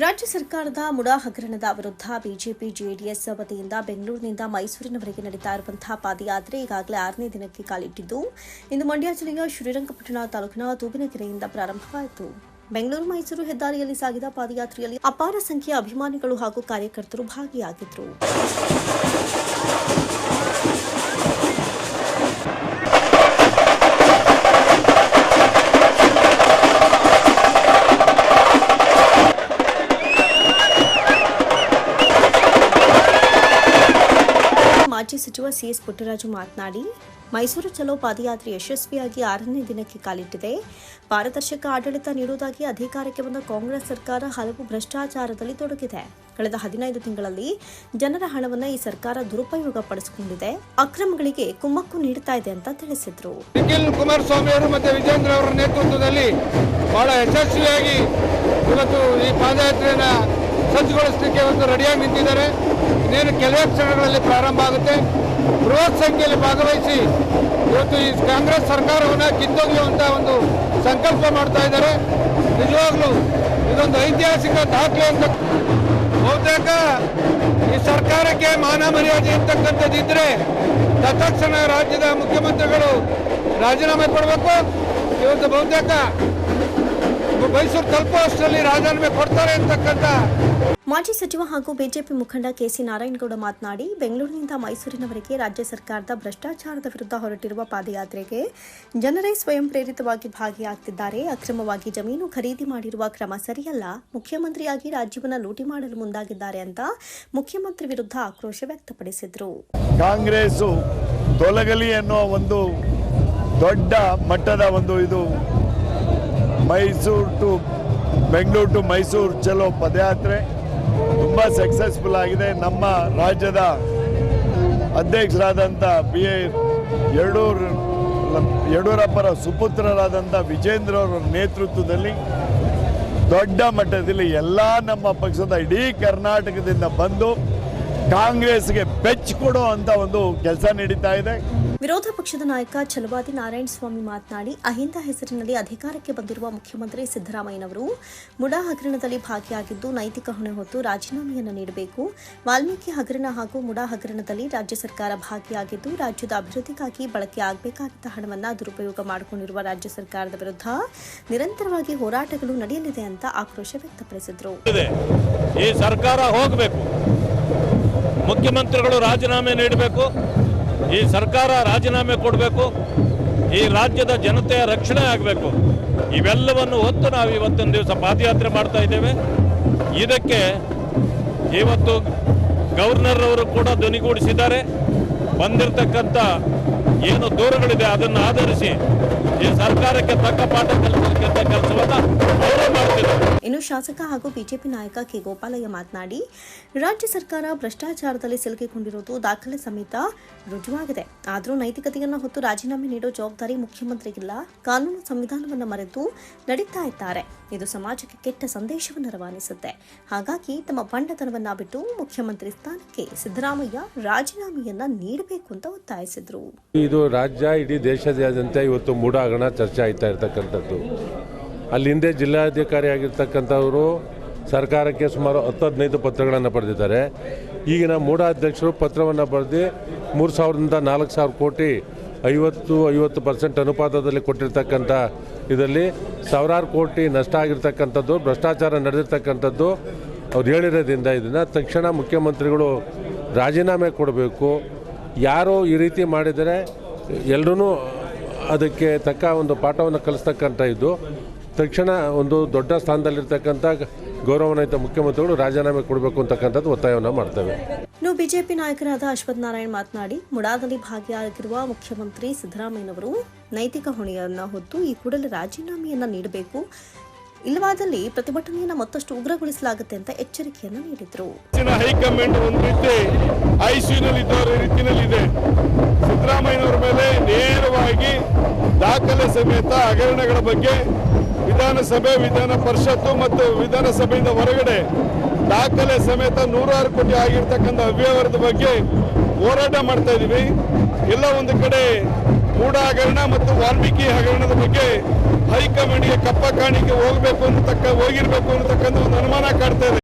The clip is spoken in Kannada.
ರಾಜ್ಯ ಸರ್ಕಾರದ ಮುಡಾ ಹಗರಣದ ವಿರುದ್ಧ ಬಿಜೆಪಿ ಜೆಡಿಎಸ್ ವತಿಯಿಂದ ಬೆಂಗಳೂರಿನಿಂದ ಮೈಸೂರಿನವರೆಗೆ ನಡೀತಾ ಇರುವಂತಹ ಪಾದಯಾತ್ರೆ ಈಗಾಗಲೇ ಆರನೇ ದಿನಕ್ಕೆ ಕಾಲಿಟ್ಟಿದ್ದು. ಇಂದು ಮಂಡ್ಯ ಜಿಲ್ಲೆಯ ಶ್ರೀರಂಗಪಟ್ಟಣ ತಾಲೂಕಿನ ತೂಬಿನಕೆರೆಯಿಂದ ಪ್ರಾರಂಭವಾಯಿತು. ಬೆಂಗಳೂರು ಮೈಸೂರು ಹೆದ್ದಾರಿಯಲ್ಲಿ ಸಾಗಿದ ಪಾದಯಾತ್ರೆಯಲ್ಲಿ ಅಪಾರ ಸಂಖ್ಯೆಯ ಅಭಿಮಾನಿಗಳು ಹಾಗೂ ಕಾರ್ಯಕರ್ತರು ಭಾಗಿಯಾಗಿದ್ದರು ಸಿಎಸ್ ಪುಟ್ಟರಾಜು ಮಾತನಾಡಿ, ಮೈಸೂರು ಚಲೋ ಪಾದಯಾತ್ರೆ ಯಶಸ್ವಿಯಾಗಿ ಆರನೇ ದಿನಕ್ಕೆ ಕಾಲಿಟ್ಟಿದೆ. ಪಾರದರ್ಶಕ ಆಡಳಿತ ನೀಡುವುದಾಗಿ ಅಧಿಕಾರಕ್ಕೆ ಬಂದ ಕಾಂಗ್ರೆಸ್ ಸರ್ಕಾರ ಹಲವು ಭ್ರಷ್ಟಾಚಾರದಲ್ಲಿ ತೊಡಗಿದೆ. ಕಳೆದ ಹದಿನೈದು ತಿಂಗಳಲ್ಲಿ ಜನರ ಹಣವನ್ನು ಈ ಸರ್ಕಾರ ದುರುಪಯೋಗ ಪಡಿಸಿಕೊಂಡಿದೆ ಅಕ್ರಮಗಳಿಗೆ ಕುಮ್ಮಕ್ಕು ನೀಡುತ್ತಾ ಇದೆ ಅಂತ ತಿಳಿಸಿದ್ರು. ನಿಖಿಲ್ ಕುಮಾರಸ್ವಾಮಿ ಅವರು ಮತ್ತೆ ವಿಜೇಂದ್ರ ಅವರ ನೇತೃತ್ವದಲ್ಲಿ ಬಹಳ ಯಶಸ್ವಿಯಾಗಿ ಇವತ್ತು ಈ ಪಾದಯಾತ್ರೆಯನ್ನ ಸಜ್ಜುಗೊಳಿಸಲಿಕ್ಕೆ ಇವತ್ತು ರೆಡಿಯಾಗಿ ನಿಂತಿದ್ದಾರೆ. ಇನ್ನೇನು ಕೆಲವೇ ಕ್ಷಣಗಳಲ್ಲಿ ಪ್ರಾರಂಭ ಆಗುತ್ತೆ. ಬೃಹತ್ ಸಂಖ್ಯೆಯಲ್ಲಿ ಭಾಗವಹಿಸಿ ಇವತ್ತು ಈ ಕಾಂಗ್ರೆಸ್ ಸರ್ಕಾರವನ್ನು ಕಿತ್ತೊಗೆಯುವಂತಹ ಒಂದು ಸಂಕಲ್ಪ ಮಾಡ್ತಾ ಇದ್ದಾರೆ. ನಿಜವಾಗ್ಲೂ ಇದೊಂದು ಐತಿಹಾಸಿಕ ದಾಖಲೆ ಅಂತ ಬಹುತೇಕ ಈ ಸರ್ಕಾರಕ್ಕೆ ಮಾನ ಮರ್ಯಾದೆ ಇರ್ತಕ್ಕಂಥದ್ದಿದ್ರೆ ತತ್ಕ್ಷಣ ರಾಜ್ಯದ ಮುಖ್ಯಮಂತ್ರಿಗಳು ರಾಜೀನಾಮೆ ಕೊಡಬೇಕು. ಇವತ್ತು ಬಹುತೇಕ ಮೈಸೂರು ತಲುಪುವಷ್ಟರಲ್ಲಿ ರಾಜೀನಾಮೆ ಕೊಡ್ತಾರೆ ಅಂತಕ್ಕಂಥ ಮಾಜಿ ಸಚಿವ ಹಾಗೂ ಬಿಜೆಪಿ ಮುಖಂಡ ಕೆಸಿ ನಾರಾಯಣಗೌಡ ಮಾತನಾಡಿ ಬೆಂಗಳೂರಿನಿಂದ ಮೈಸೂರಿನವರೆಗೆ ರಾಜ್ಯ ಸರ್ಕಾರದ ಭ್ರಷ್ಟಾಚಾರದ ವಿರುದ್ಧ ಹೊರಟಿರುವ ಪಾದಯಾತ್ರೆಗೆ ಜನರೇ ಸ್ವಯಂ ಪ್ರೇರಿತವಾಗಿ ಭಾಗಿಯಾಗ್ತಿದ್ದಾರೆ. ಅಕ್ರಮವಾಗಿ ಜಮೀನು ಖರೀದಿ ಮಾಡಿರುವ ಕ್ರಮ ಸರಿಯಲ್ಲ. ಮುಖ್ಯಮಂತ್ರಿಯಾಗಿ ರಾಜ್ಯವನ್ನು ಲೂಟಿ ಮಾಡಲು ಮುಂದಾಗಿದ್ದಾರೆ ಅಂತ ಮುಖ್ಯಮಂತ್ರಿ ವಿರುದ್ಧ ಆಕ್ರೋಶ ವ್ಯಕ್ತಪಡಿಸಿದರು. ಕಾಂಗ್ರೆಸ್ ತೊಲಗಲಿ ಅನ್ನೋ ಒಂದು ದೊಡ್ಡ ಮಟ್ಟದ ಒಂದು ಇದು ಮೈಸೂರು ಟು ಬೆಂಗಳೂರು ಟು ಮೈಸೂರು ಚಲೋ ಪದಯಾತ್ರೆ. ತುಂಬ ಸಕ್ಸಸ್ಫುಲ್ ಆಗಿದೆ. ನಮ್ಮ ರಾಜ್ಯದ ಅಧ್ಯಕ್ಷರಾದಂಥ ಬಿ ಎ ಯಡೂರ್, ಯಡೂರಪ್ಪರ ಸುಪುತ್ರರಾದಂಥ ವಿಜೇಂದ್ರ ಅವರ ನೇತೃತ್ವದಲ್ಲಿ ದೊಡ್ಡ ಮಟ್ಟದಲ್ಲಿ ಎಲ್ಲ ನಮ್ಮ ಪಕ್ಷದ ಇಡೀ ಕರ್ನಾಟಕದಿಂದ ಬಂದು ಕಾಂಗ್ರೆಸ್ಗೆ ಬೆಚ್ಚ ಕೊಡೋ ಅಂತ ಒಂದು ಕೆಲಸ ನಡೀತಾ ಇದೆ. ವಿರೋಧ ಪಕ್ಷದ ನಾಯಕ ಚಲುವಾದಿ ನಾರಾಯಣ ಸ್ವಾಮಿ ಮಾತನಾಡಿ ಅಹಿಂದ ಹೆಸರಿನಲ್ಲಿ ಅಧಿಕಾರಕ್ಕೆ ಬಂದಿರುವ ಮುಖ್ಯಮಂತ್ರಿ ಸಿದ್ದರಾಮಯ್ಯನವರು ಮುಡಾ ಹಗರಣದಲ್ಲಿ ಭಾಗಿಯಾಗಿದ್ದು ನೈತಿಕ ಹೊಣೆ ಹೊತ್ತು ರಾಜೀನಾಮೆಯನ್ನು ನೀಡಬೇಕು. ವಾಲ್ಮೀಕಿ ಹಗರಣ ಹಾಗೂ ಮುಡಾ ಹಗರಣದಲ್ಲಿ ರಾಜ್ಯ ಸರ್ಕಾರ ಭಾಗಿಯಾಗಿದ್ದು ರಾಜ್ಯದ ಅಭಿವೃದ್ಧಿಗಾಗಿ ಬಳಕೆ ಆಗಬೇಕಾಗಿದ್ದ ಹಣವನ್ನು ದುರುಪಯೋಗ ಮಾಡಿಕೊಂಡಿರುವ ರಾಜ್ಯ ಸರ್ಕಾರದ ವಿರುದ್ಧ ನಿರಂತರವಾಗಿ ಹೋರಾಟಗಳು ನಡೆಯಲಿದೆ ಅಂತ ಆಕ್ರೋಶ ವ್ಯಕ್ತಪಡಿಸಿದರು. ಈ ಸರ್ಕಾರ ಹೋಗಬೇಕು. ಮುಖ್ಯಮಂತ್ರಿಗಳು ರಾಜೀನಾಮೆ ನೀಡಬೇಕು, ಈ ಸರ್ಕಾರ ರಾಜೀನಾಮೆ ಕೊಡಬೇಕು, ಈ ರಾಜ್ಯದ ಜನತೆಯ ರಕ್ಷಣೆ ಆಗಬೇಕು. ಇವೆಲ್ಲವನ್ನು ಹೊತ್ತು ನಾವು ಇವತ್ತೊಂದು ದಿವಸ ಪಾದಯಾತ್ರೆ ಮಾಡ್ತಾ ಇದ್ದೇವೆ. ಇದಕ್ಕೆ ಇವತ್ತು ಗವರ್ನರ್ ಅವರು ಕೂಡ ಧ್ವನಿಗೂಡಿಸಿದ್ದಾರೆ. ಬಂದಿರತಕ್ಕಂಥ ಏನು ದೂರಗಳಿದೆ ಅದನ್ನು ಆಧರಿಸಿ ಈ ಸರ್ಕಾರಕ್ಕೆ ತಕ್ಕ ಪಾಠ ಕಲಿಸತಕ್ಕಂಥ ಕೆಲಸವನ್ನು ಇನ್ನು ಶಾಸಕ ಹಾಗೂ ಬಿಜೆಪಿ ನಾಯಕ ಕೆ ಗೋಪಾಲಯ್ಯ ಮಾತನಾಡಿ, ರಾಜ್ಯ ಸರ್ಕಾರ ಭ್ರಷ್ಟಾಚಾರದಲ್ಲಿ ಸಿಲುಕಿಕೊಂಡಿರುವುದು ದಾಖಲೆ ಸಮೇತ ರುಜುವಾಗಿದೆ. ಆದರೂ ನೈತಿಕತೆಯನ್ನು ಹೊತ್ತು ರಾಜೀನಾಮೆ ನೀಡೋ ಜವಾಬ್ದಾರಿ ಮುಖ್ಯಮಂತ್ರಿಗಿಲ್ಲ. ಕಾನೂನು ಸಂವಿಧಾನವನ್ನು ಮರೆತು ನಡೀತಾ ಇದ್ದಾರೆ. ಇದು ಸಮಾಜಕ್ಕೆ ಕೆಟ್ಟ ಸಂದೇಶವನ್ನು ರವಾನಿಸುತ್ತೆ. ಹಾಗಾಗಿ ತಮ್ಮ ಬಂಡತನವನ್ನ ಬಿಟ್ಟು ಮುಖ್ಯಮಂತ್ರಿ ಸ್ಥಾನಕ್ಕೆ ಸಿದ್ದರಾಮಯ್ಯ ರಾಜೀನಾಮೆಯನ್ನ ನೀಡಬೇಕು ಅಂತ ಒತ್ತಾಯಿಸಿದರು. ಇದು ರಾಜ್ಯ, ಇಡೀ ದೇಶದಾದ್ಯಂತ ಇವತ್ತು ಮೂಡಾಗಣ ಚರ್ಚೆ ಆಯ್ತಾ ಇರ್ತಕ್ಕಂಥದ್ದು. ಅಲ್ಲಿ ಹಿಂದೆ ಜಿಲ್ಲಾಧಿಕಾರಿ ಆಗಿರ್ತಕ್ಕಂಥವರು ಸರ್ಕಾರಕ್ಕೆ ಸುಮಾರು ಹತ್ತು ಹದಿನೈದು ಪತ್ರಗಳನ್ನು ಬರೆದಿದ್ದಾರೆ. ಈಗಿನ ಮೂಢಾಧ್ಯಕ್ಷರು ಪತ್ರವನ್ನು ಬರೆದು ಮೂರು ಸಾವಿರದಿಂದ ನಾಲ್ಕು ಸಾವಿರ ಕೋಟಿ ಐವತ್ತು ಐವತ್ತು ಪರ್ಸೆಂಟ್ ಅನುಪಾತದಲ್ಲಿ ಕೊಟ್ಟಿರ್ತಕ್ಕಂಥ ಇದರಲ್ಲಿ ಸಾವಿರಾರು ಕೋಟಿ ನಷ್ಟ ಆಗಿರ್ತಕ್ಕಂಥದ್ದು, ಭ್ರಷ್ಟಾಚಾರ ನಡೆದಿರ್ತಕ್ಕಂಥದ್ದು ಅವ್ರು ಹೇಳಿರೋದ್ರಿಂದ ಇದನ್ನು ತಕ್ಷಣ ಮುಖ್ಯಮಂತ್ರಿಗಳು ರಾಜೀನಾಮೆ ಕೊಡಬೇಕು. ಯಾರು ಈ ರೀತಿ ಮಾಡಿದರೆ ಎಲ್ಲರೂ ಅದಕ್ಕೆ ತಕ್ಕ ಒಂದು ಪಾಠವನ್ನು ಕಲಿಸ್ತಕ್ಕಂಥ ಇದು. ತಕ್ಷಣ ಒಂದು ದೊಡ್ಡ ಸ್ಥಾನದಲ್ಲಿರ್ತಕ್ಕಂಥ ಗೌರವಾನ್ವಿತ ಮುಖ್ಯಮಂತ್ರಿಗಳು ರಾಜೀನಾಮೆ ಕೊಡಬೇಕು ಅಂತಕ್ಕಂಥದ್ದು ಒತ್ತಾಯವನ್ನು ಮಾಡ್ತೇವೆ. ಇನ್ನು ಬಿಜೆಪಿ ನಾಯಕರಾದ ಅಶ್ವಥ್ ನಾರಾಯಣ್ ಮಾತನಾಡಿ ಮುಡಾದಲ್ಲಿ ಭಾಗಿಯಾಗಿರುವ ಮುಖ್ಯಮಂತ್ರಿ ಸಿದ್ದರಾಮಯ್ಯನವರು ನೈತಿಕ ಹೊಣೆಯನ್ನ ಹೊತ್ತು ಈ ಕೂಡಲೇ ರಾಜೀನಾಮೆಯನ್ನ ನೀಡಬೇಕು. ಇಲ್ಲವಾದಲ್ಲಿ ಪ್ರತಿಭಟನೆಯನ್ನ ಮತ್ತಷ್ಟು ಉಗ್ರಗೊಳಿಸಲಾಗುತ್ತೆ ಅಂತ ಎಚ್ಚರಿಕೆಯನ್ನು ನೀಡಿದರು. ಹೈಕಮಾಂಡ್ ಒಂದು ರೀತಿ ಐಸಿಯುನಲ್ಲಿ ಇದ್ದವರ ರೀತಿಯಲ್ಲಿದೆ ಸಿದ್ದರಾಮಯ್ಯನವರ ಮೇಲೆ ನೇರವಾಗಿ ದಾಖಲೆ ಸಮೇತ ಹಗರಣಗಳ ಬಗ್ಗೆ ವಿಧಾನಸಭೆ, ವಿಧಾನ ಪರಿಷತ್ತು ಮತ್ತು ವಿಧಾನಸಭೆಯಿಂದ ಹೊರಗಡೆ ದಾಖಲೆ ಸಮೇತ ನೂರಾರು ಕೋಟಿ ಆಗಿರ್ತಕ್ಕಂಥ ಅವ್ಯವಹಾರದ ಬಗ್ಗೆ ಹೋರಾಟ ಮಾಡ್ತಾ ಇದೀವಿ. ಎಲ್ಲ ಒಂದು ಕಡೆ ಮೂಡ ಹಗರಣ ಮತ್ತು ವಾಲ್ಮೀಕಿ ಹಗರಣದ ಬಗ್ಗೆ ಹೈಕಮಾಂಡ್ಗೆ ಕಪ್ಪ ಕಾಣಿಕೆ ಹೋಗಬೇಕು ಅನ್ನತಕ್ಕ, ಹೋಗಿರ್ಬೇಕು ಅನ್ನತಕ್ಕಂಥ ಒಂದು ಅನುಮಾನ ಕಾಡ್ತಾ ಇದೆ.